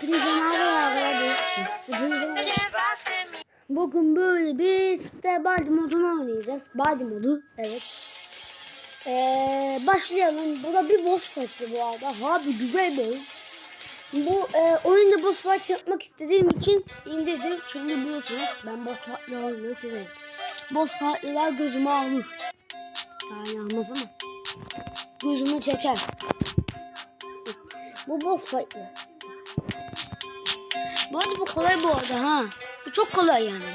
Hepinize merhaba arkadaşlar. Bugün, böyle bir de Baldi modunu oynayacağız. Baldi modu evet. Ee, başlayalım. Bu da bir boss fight'ı bu arada. Abi güzel bir oyun. Bu e, oyunda boss fight yapmak istediğim için indirdim. Çünkü biliyorsunuz ben boss fight'ları oynamayı severim. Boss fight'lar gözüme alır. Yani anladın mı? Gözümü çeker. Bu boss fight'lı. Bu bu kolay bu arada ha. Bu çok kolay yani.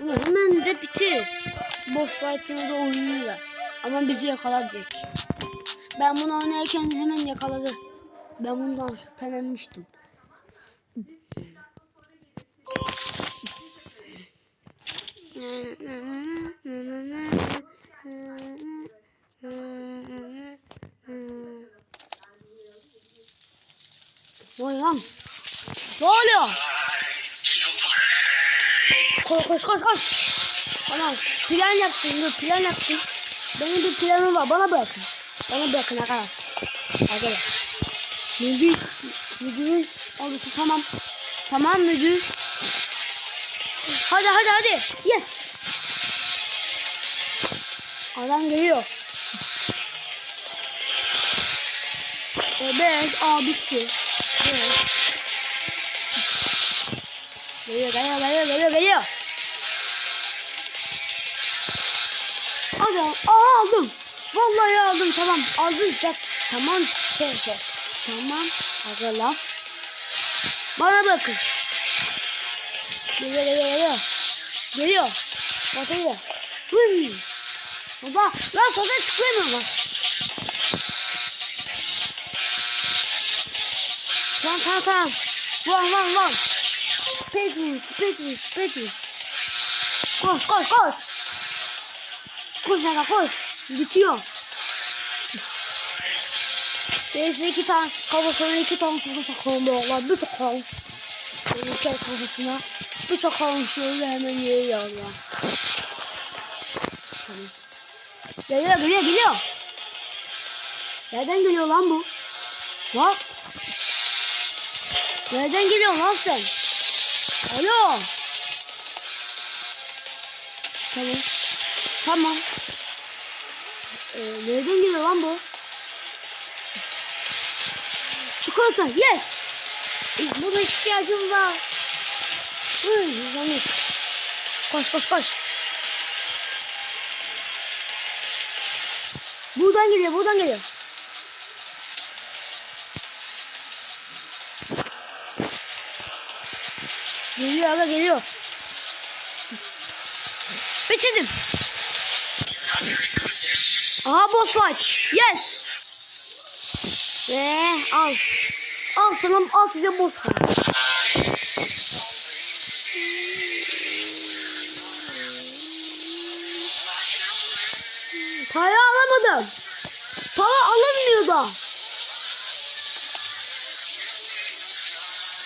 Bunu hemen de bitiririz. Boss fight'ını da oyunuyla. Ama bizi yakalayacak. Ben bunu oynarken hemen yakaladı. Ben bundan şüphelenmiştim. Oluyor lan? Ne oluyor? Koş koş koş koş. Tamam. Plan yaptım. Dur plan yaptım. Benim bir planım var. Bana bırakın. Bana bırakın arkadaşlar. Arkadaşlar. Müdür. Müdürün orası tamam. Tamam müdür. Hadi hadi hadi. Yes. Adam geliyor. Evet. Aa bitti. Evet. Geliyor geliyor geliyor geliyor geliyor. Adam aldım. Vallahi aldım tamam aldım çak. Tamam şey şey. Tamam agalar. Bana bakın. Geliyor geliyor geliyor. Geliyor. Batıyor. Hın. Baba lan soda çıkıyor bak. Tamam tamam tamam. Petrus, Petrus, Petrus. Koş, koş, koş. Koş aga koş. Bitiyor. Neyse iki tane kafasına iki tane soru sokalım oğlan. Bir çakalım. Bir kere kafasına. Bir çakalım şöyle hemen yere. Tamam. Geliyor, geliyor, geliyor. Nereden geliyor lan bu? What? Nereden geliyor lan sen? Alo. Tamam. Tamam. Ee, nereden geliyor lan bu? Çikolata. Yes. Ee, Buna ihtiyacım var. Hı, zahmet. Koş koş koş. Buradan geliyor, buradan geliyor. Geliyor aga geliyor. Bitirdim. Aha boss fight. Yes. Ve al. Al sana al size boss fight. Para alamadım. Para alınmıyor da.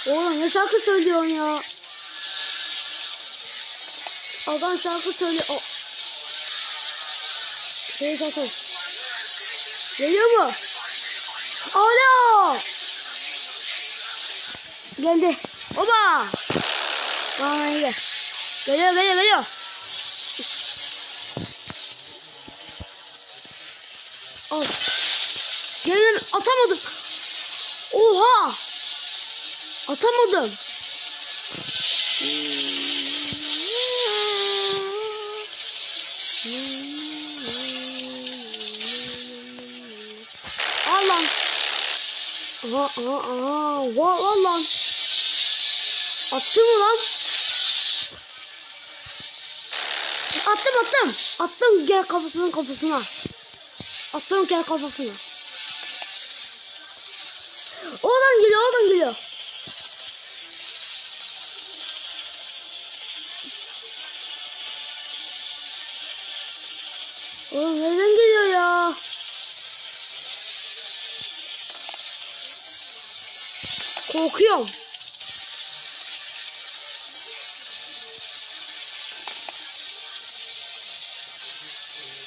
Oğlum ne şarkı söylüyorsun ya? Adam şarkı söylüyor. O... Şey zaten. Geliyor mu? Alo. Geldi. Oba. Bana gel. Geliyor geliyor geliyor. Al. Gelin atamadım. Oha. Atamadım. Al Aha aha aha. Va, al lan. Attı mı lan? Attım attım. Attım gel kafasının kafasına. Attım gel kafasına. Oradan geliyor oradan geliyor. Oğlum Korkuyorum.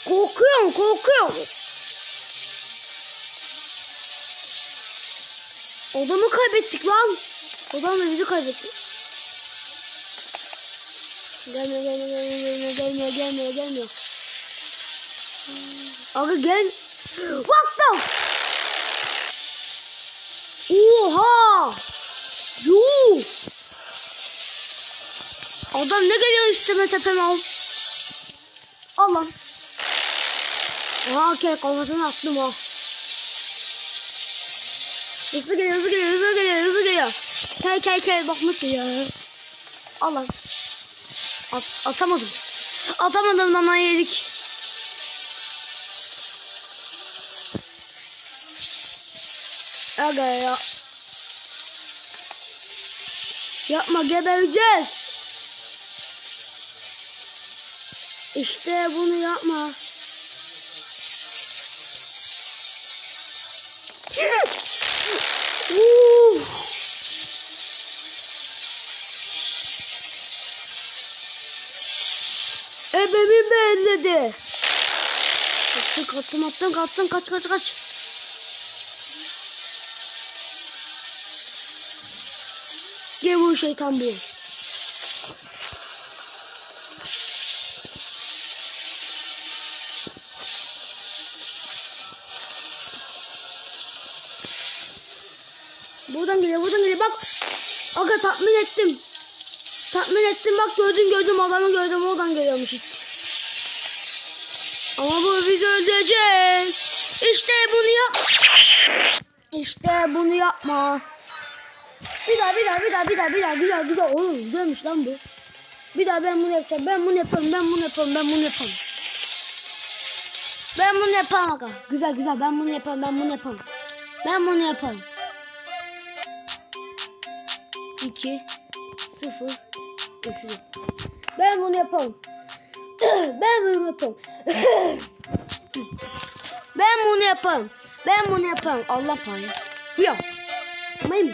Korkuyorum, korkuyorum. Adamı kaybettik lan. Adam da bizi kaybetti. Gelmiyor gelmiyor gelmiyor gelmiyor gelmiyor gelmiyor. Abi gel. What the? Adam ne geliyor üstüme tepeme al. Al lan. Oha kel kafasını attım ha. Hızlı geliyor hızlı geliyor hızlı geliyor hızlı geliyor. Kel kel kel bak nasıl ya. Al lan. At, atamadım. Atamadım lan yedik. Aga ya. Yapma gebereceğiz. İşte bunu yapma. Ebemi belledi. Attım attım attım attım kaç kaç kaç. Gel bu şeytan bu. Buradan geliyor buradan geliyor bak. Aga tatmin ettim. Tatmin ettim bak gördüm gördüm adamı gördüm oradan geliyormuş. Ama bu bizi öldürecek. İşte bunu yap. İşte bunu yapma. Bir daha bir daha bir daha bir daha bir daha güzel güzel. Oğlum güzelmiş lan bu. Bir daha ben bunu yapacağım. Ben bunu yaparım. Ben bunu yaparım. Ben bunu yaparım. Ben bunu yaparım aga. Güzel güzel. Ben bunu yaparım. Ben bunu yaparım. Ben bunu yaparım. 2 0 eksi. Ben bunu yaparım. ben bunu yaparım. ben bunu yaparım. Ben bunu yaparım. Allah payı. Tamam mı?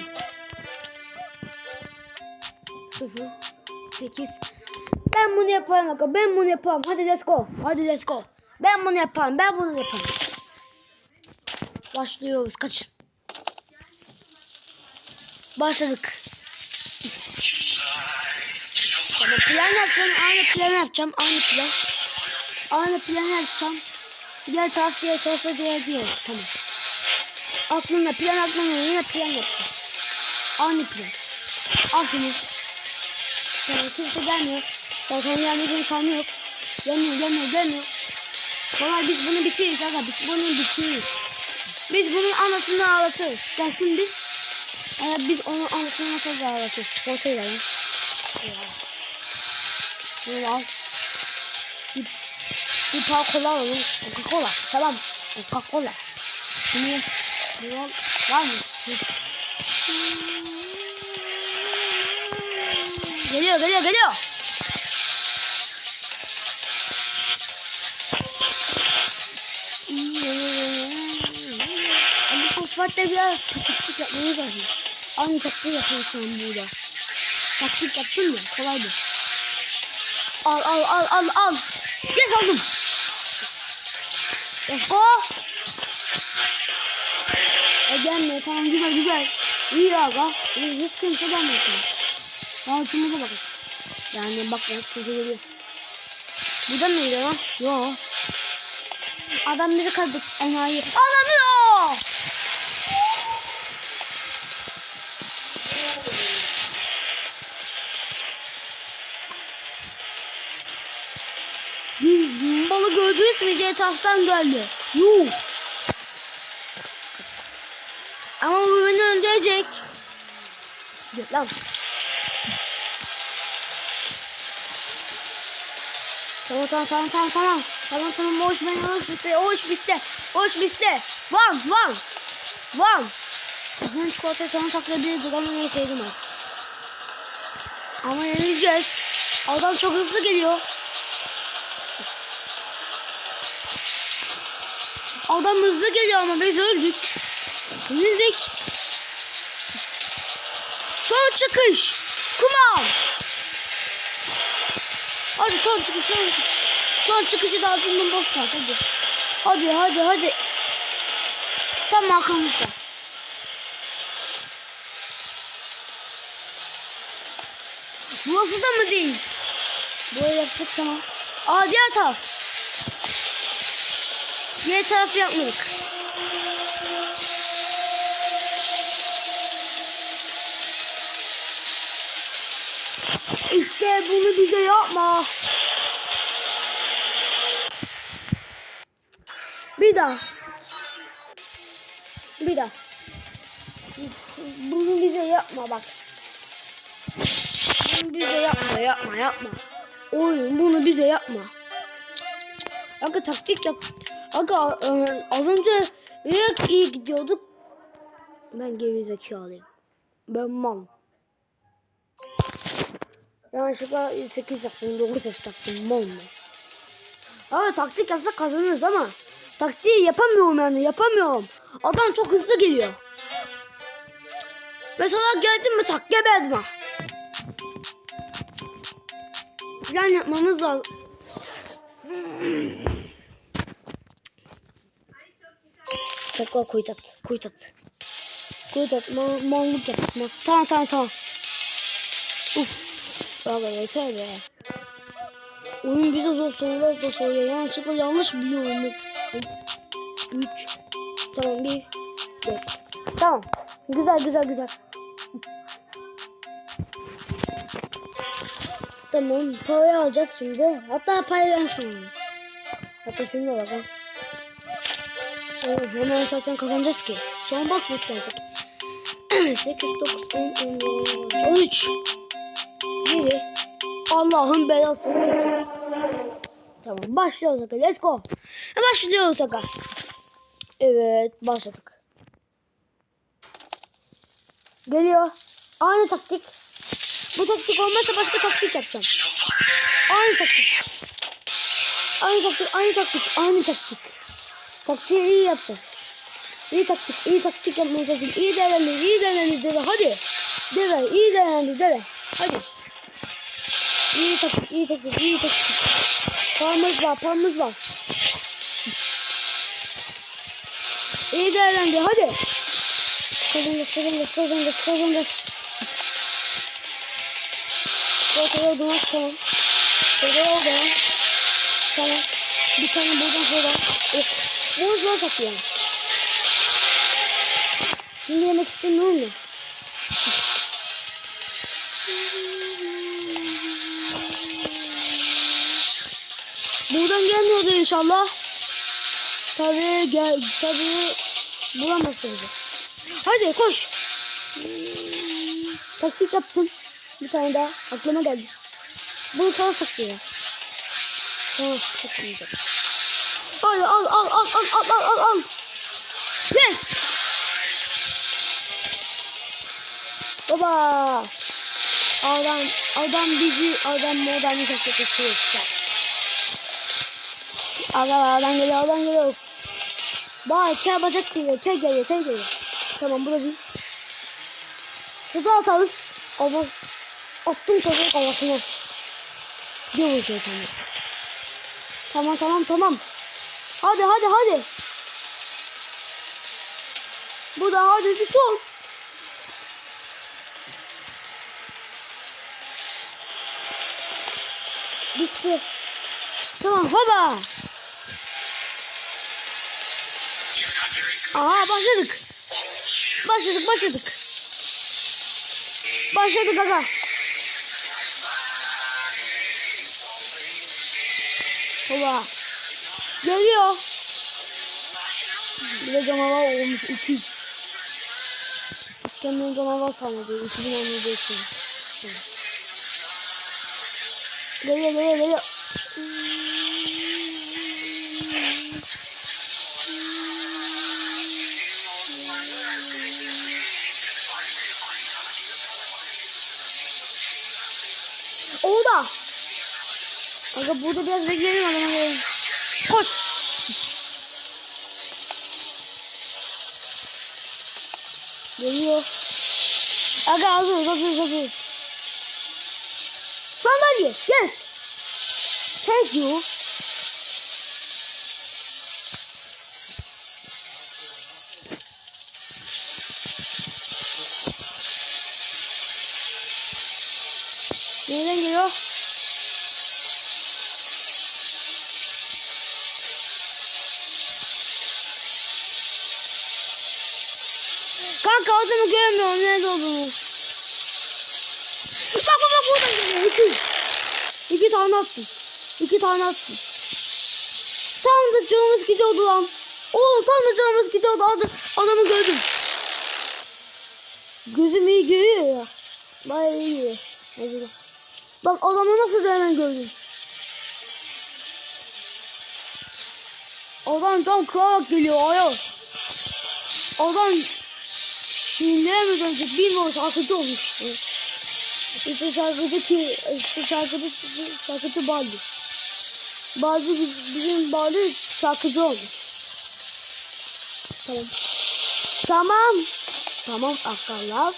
0 8 Ben bunu yaparım aga. Ben bunu yaparım. Hadi let's go. Hadi let's go. Ben bunu yaparım. Ben bunu yaparım. Başlıyoruz. Kaçın. Başladık. Tamam plan yapacağım. Aynı plan yapacağım. Aynı plan. Aynı plan yapacağım. Diğer taraf diğer tarafta diğer diğer. Tamam. Aklımda plan aklımda yine plan yapacağım. Aynı plan. Al şunu. Tamam kimse gelmiyor. Zaten gelmeyecek kanı yok. Gelmiyor gelmiyor gelmiyor. Sonra biz bunu bitiririz aga. Biz bunu bitiririz. Biz bunun anasını ağlatırız. Gelsin bir. Evet biz onun anasını nasıl ağlatırız. Çikolatayla lan. Bunu al. Bir, bir par kola alalım. Coca Cola. Tamam. Coca Cola. Şunu bunu al. Var mı? Geliyor geliyor geliyor. Ama fosfatta biraz taktik yapmamız lazım. Aynı taktiği yapıyoruz şu an burada. Taktik yaptın mı? Kolay bu. Al al al al al. Yes aldım. Let's go. E gelmiyor tamam güzel güzel. İyi aga. Hiç kimse gelmiyor tamam. Altımıza bakın. Yani bak bak sesi geliyor. Burada mı geliyor lan? Yo. Adam bizi kaybetti. Enayi. Ananı gördünüz mü etraftan geldi. Yuh. Ama bu beni öldürecek. Gel lan. Tamam tamam tamam tamam tamam. Tamam tamam hoş ben hoş biste hoş biste hoş biste. Van van van. Sizin çikolata sana saklayabilirdik ama neyse artık. Ama yenileceğiz. Adam çok hızlı geliyor. Adam hızlı geliyor ama biz öldük. Yenildik. Son çıkış. Kumar. Hadi son çıkış son çıkış. Son çıkışı da altından boş ver hadi. Hadi hadi hadi. Tam arkamızda. Burası da mı değil? Burayı yaptık tamam. Aa diğer. Diğer tarafı yapmadık. İşte bunu bize yapma. Bir daha. Bir daha. Bunu bize yapma bak. Bunu bize yapma yapma yapma. Oyun bunu bize yapma. Aga taktik yap. Aga e, az önce ilk iyi gidiyorduk. Ben geri zekalıyım. Ben mal. Yanlışlıkla 8 yaptım 9 yaptım mal mı? Aa taktik yapsak kazanırız ama taktiği yapamıyorum yani yapamıyorum. Adam çok hızlı geliyor. Mesela geldim mi tak geberdim ha. Plan yapmamız lazım. Tekrar kuytat, kuytat. Kuytat, mal, mallık yap. Mal. Tamam tamam tamam. Uf. Valla yeter be. Oyun bize zor sorular da soruyor. Yanlışlıkla yanlış biliyorum. Üç. Tamam bir. Dört. Tamam. Güzel güzel güzel. Tamam parayı alacağız şimdi. Hatta sonra. Hatta şimdi bakalım. Evet, hemen zaten kazanacağız ki. Son bas gelecek. 8, 9, 10, 11, 13. Biri. Allah'ın belası. Tamam başlıyoruz aga. Let's go. Başlıyoruz aga. Evet başladık. Geliyor. Aynı taktik. Bu taktik olmazsa başka taktik yapacağım. Aynı taktik. Aynı taktik, aynı taktik, aynı taktik. Taktiği iyi yapacağız. İyi taktik, iyi taktik yapmaya çalışın. İyi değerlendir, iyi değerlendir deve. Hadi. Deve, iyi değerlendir deve. Hadi. İyi taktik, iyi taktik, iyi taktik. Paramız var, paramız var. İyi değerlendir, hadi. Kazanacağız, kazanacağız, kazanacağız, kazanacağız. Ortaya oldu tamam. Ortaya oldu ya. Tamam. Bir tane buradan sonra. Oh. Zor saklıyorum. Şimdi yemek istemiyorum mu? Buradan gelmiyordu inşallah. Tabii gel tabii bulamazsın bizi. Hadi koş. Taktik yaptım. Bir tane daha aklıma geldi. Bunu sana saklayacağız. Tamam saklayacağım. Hadi al al al al al al al al. Yes. Baba. Adam adam bizi adam modern çok geçiyor. Adam adam geliyor adam geliyor. Bak kel bacak geliyor kel geliyor kel geliyor. Tamam burası. Şurada atarız. Ama attım tabii kafasına. Bir vuracak tamam. Tamam tamam tamam. Hadi hadi hadi. Burada hadi bir sol. Bitti. Tamam hoba. Aha başladık. Başladık başladık. Başladık aga. Hoba. Geliyor. Bir de canavar olmuş 200. Kendini canavar sanıyor. 2017 için. Geliyor geliyor geliyor. Orada. Aga burada biraz bekleyelim adama gelelim. push。牛逼！啊，干啥去？干啥去？双八姐，yes。开球。Kanka adamı görmüyorum nerede olduğunu. Bak bak bak buradan geliyor. İki. İki tane attım. İki tane attım. Tam da canımız gidiyordu lan. Oğlum tam da canımız gidiyordu. Ad adamı gördüm. Gözüm iyi görüyor ya. Bayağı iyi görüyor. Bak adamı nasıl da hemen gördüm. Adam tam kırarak geliyor ayol. Adam Mi dönecek bilmiyorum şarkıcı olmuş. İşte şarkıcı ki işte şarkıcı şarkıcı Baldi. Biz- bizim Baldi şarkıcı olmuş. Tamam. Tamam. Tamam akıllar.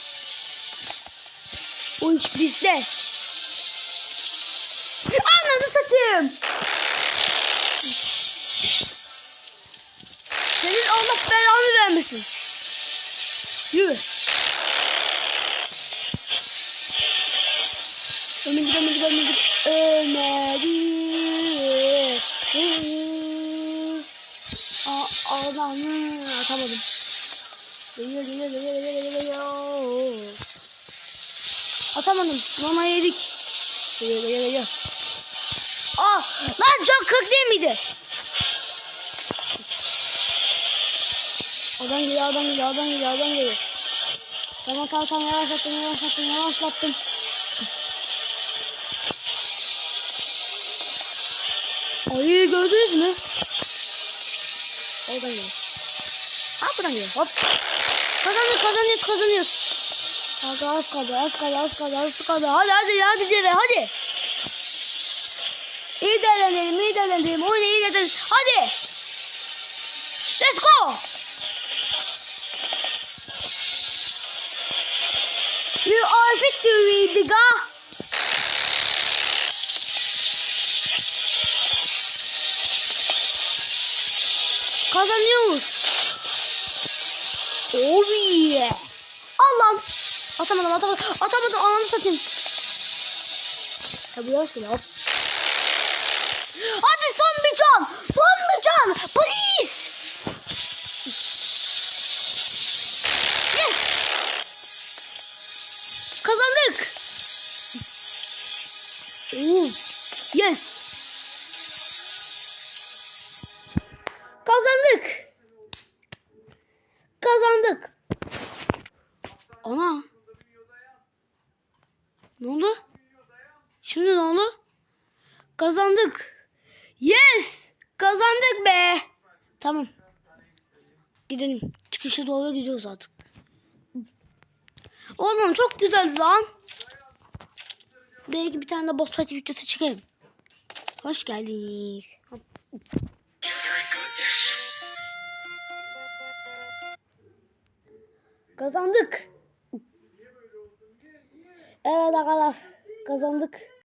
Bu iş bizde. Ananı satayım. Ömür git ömür git ömür git. Ömeri. Aa, Ağlamı atamadım. Geliyor geliyor geliyor geliyor geliyor. Atamadım. Mama yedik. Geliyor geliyor geliyor. Aa, lan can 40 değil miydi? Adam geliyor, adam geliyor, adam geliyor, adam geliyor. Tamam tamam tamam yavaşlattım, yavaşlattım, yavaşlattım. Ayı gördünüz mü? Oradan geliyor. Ha buradan geliyor. Hop. Kazanıyoruz, kazanıyoruz, kazanıyoruz. Hadi az kaldı, az kaldı, az kaldı, az kaldı. Hadi hadi hadi dede, hadi. İyi değerlendirelim, iyi değerlendirelim. Oyunu iyi değerlendirelim. Hadi. Let's go. You are victory, biga. Kazanıyoruz. Oh yeah. Allah. Atamadım, atamadım, atamadım. Ananı satayım. Ya bu yavaş. Hop. Hadi son bir can. Son bir can. Please. Ana. Ne oldu? Şimdi ne oldu? Kazandık. Yes. Kazandık be. Tamam. Gidelim. Çıkışa doğru gidiyoruz artık. Oğlum çok güzel lan. Belki bir tane de boss fight videosu çıkarım. Hoş geldiniz. Kazandık. Evet arkadaşlar kazandık.